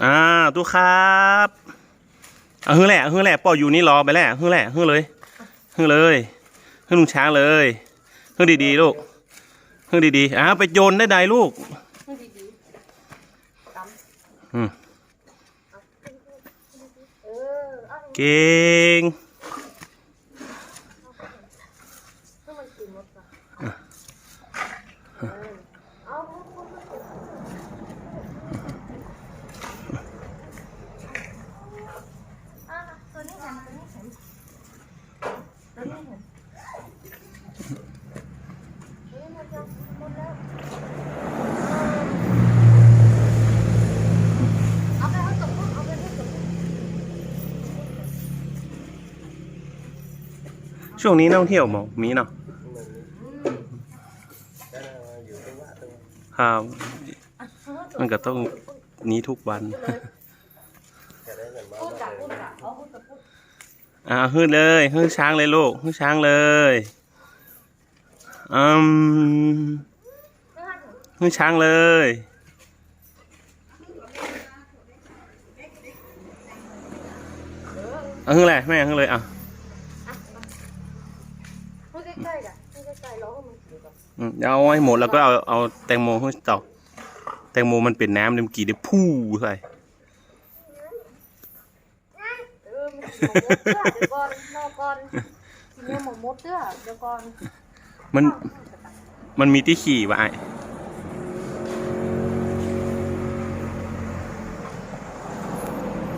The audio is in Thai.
อ่าตู้ครับเอาฮือแหละฮือแหละปออยู่นี่รอไปแหละฮือแหละฮือเลยฮือเลยฮือลุงช้างเลยฮือดีๆลูกฮือดีๆอ้าวไปโยนได้ใดลูกให้ดีๆเก่งเออเอาอะตัวนี้เห็นตัวนี้เห็นตัวนี้เห็นเฮ้ยมันจะหมดแล้วเอาไปให้กับลูกเอาไปให้กับลูก ช่วงนี้นักท่องเที่ยวหมอมีเนาะครับมันก็ต้องนี้ทุกวันพูดกับพูดกับเอาพูดกับพูดอ่าฮืดเลยฮืดช้างเลยลูกฮืดช้างเลยอืมไม่ให้หนูฮืดช้างเลยเอาฮืดแหละแม่ฮืดเลยอะอะมาพูด ใกล้ๆอะพูดใกล้ๆร้องให้มันเสียก่อนอืมเดี๋ยวเอาให้หมดแล้วก็เอาเอาแตงโมให้ต่อแตงโมมันเป็นน้ำเดี๋ยวเมื่อกี้เดี๋ยวพู่ใส่ เออมันกินหมดเด้อเดี๋ยวก่อนรอก่อนกินเนื้อหมูมดเด้อเดี๋ยวก่อนมันมันมีที่ขี่วะไอ้เ